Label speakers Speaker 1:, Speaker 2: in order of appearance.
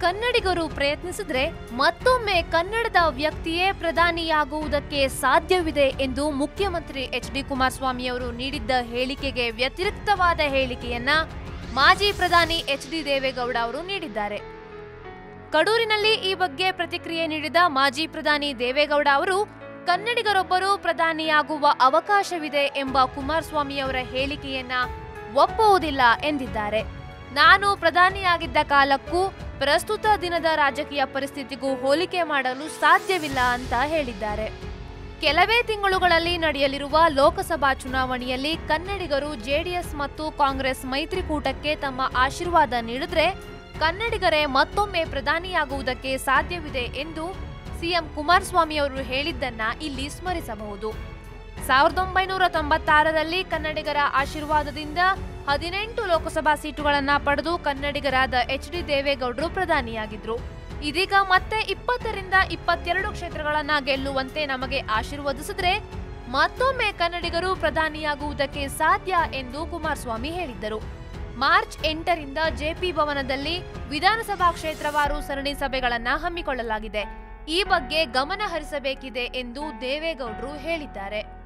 Speaker 1: ಕನ್ನಡಿಗರು ಪ್ರಯತ್ನಿಸಿದ್ರೆ ಮತ್ತೊಮ್ಮೆ ಕನ್ನಡದ ವ್ಯಕ್ತಿಯೇ ಪ್ರಧಾನಿಯಾಗುವುದಕ್ಕೆ ಸಾಧ್ಯವಿದೆ ಎಂದು ಮುಖ್ಯಮಂತ್ರಿ ಎಚ್ ಡಿ ಕುಮಾರಸ್ವಾಮಿ ಅವರು ನೀಡಿದ್ದ ಹೇಳಿಕೆಗೆ ವ್ಯತಿರಿಕ್ತವಾದ ಹೇಳಿಕೆಯನ್ನ ಮಾಜಿ ಪ್ರಧಾನಿ ಎಚ್ ಡಿ ದೇವೇಗೌಡ ಅವರು ನೀಡಿದ್ದಾರೆ. ಕಡೂರಿನಲ್ಲಿ ಈ ಬಗ್ಗೆ ಪ್ರತಿಕ್ರಿಯೆ ನೀಡಿದ ಮಾಜಿ ಪ್ರಧಾನಿ ದೇವೇಗೌಡ ಅವರು, ಕನ್ನಡಿಗರೊಬ್ಬರು ಪ್ರಧಾನಿಯಾಗುವ ಅವಕಾಶವಿದೆ ಎಂಬ ಕುಮಾರಸ್ವಾಮಿ ಅವರ ಹೇಳಿಕೆಯನ್ನ ಒಪ್ಪುವುದಿಲ್ಲ ಎಂದಿದ್ದಾರೆ. ನಾನು ಪ್ರಧಾನಿಯಾಗಿದ್ದ ಕಾಲಕ್ಕೂ ಪ್ರಸ್ತುತ ದಿನದ ರಾಜಕೀಯ ಪರಿಸ್ಥಿತಿಗೂ ಹೋಲಿಕೆ ಮಾಡಲು ಸಾಧ್ಯವಿಲ್ಲ ಅಂತ ಹೇಳಿದ್ದಾರೆ. ಕೆಲವೇ ತಿಂಗಳುಗಳಲ್ಲಿ ನಡೆಯಲಿರುವ ಲೋಕಸಭಾ ಚುನಾವಣೆಯಲ್ಲಿ ಕನ್ನಡಿಗರು ಜೆಡಿಎಸ್ ಮತ್ತು ಕಾಂಗ್ರೆಸ್ ಮೈತ್ರಿಕೂಟಕ್ಕೆ ತಮ್ಮ ಆಶೀರ್ವಾದ ನೀಡಿದ್ರೆ ಕನ್ನಡಿಗರೇ ಮತ್ತೊಮ್ಮೆ ಪ್ರಧಾನಿಯಾಗುವುದಕ್ಕೆ ಸಾಧ್ಯವಿದೆ ಎಂದು ಸಿಎಂ ಕುಮಾರಸ್ವಾಮಿ ಅವರು ಹೇಳಿದ್ದನ್ನ ಇಲ್ಲಿ ಸ್ಮರಿಸಬಹುದು. ಸಾವಿರದ ಒಂಬೈನೂರ ತೊಂಬತ್ತಾರರಲ್ಲಿ ಕನ್ನಡಿಗರ ಆಶೀರ್ವಾದದಿಂದ ಹದಿನೆಂಟು ಲೋಕಸಭಾ ಸೀಟುಗಳನ್ನ ಪಡೆದು ಕನ್ನಡಿಗರಾದ ಎಚ್ ಡಿ ದೇವೇಗೌಡರು ಪ್ರಧಾನಿಯಾಗಿದ್ರು. ಇದೀಗ ಮತ್ತೆ ಇಪ್ಪತ್ತರಿಂದ ಇಪ್ಪತ್ತೆರಡು ಕ್ಷೇತ್ರಗಳನ್ನ ಗೆಲ್ಲುವಂತೆ ನಮಗೆ ಆಶೀರ್ವದಿಸಿದ್ರೆ ಮತ್ತೊಮ್ಮೆ ಕನ್ನಡಿಗರು ಪ್ರಧಾನಿಯಾಗುವುದಕ್ಕೆ ಸಾಧ್ಯ ಎಂದು ಕುಮಾರಸ್ವಾಮಿ ಹೇಳಿದ್ದರು. ಮಾರ್ಚ್ ಎಂಟರಿಂದ ಜೆಪಿ ಭವನದಲ್ಲಿ ವಿಧಾನಸಭಾ ಕ್ಷೇತ್ರವಾರು ಸರಣಿ ಸಭೆಗಳನ್ನ ಹಮ್ಮಿಕೊಳ್ಳಲಾಗಿದೆ. ಈ ಬಗ್ಗೆ ಗಮನ ಹರಿಸಬೇಕಿದೆ ಎಂದು ದೇವೇಗೌಡರು ಹೇಳಿದ್ದಾರೆ.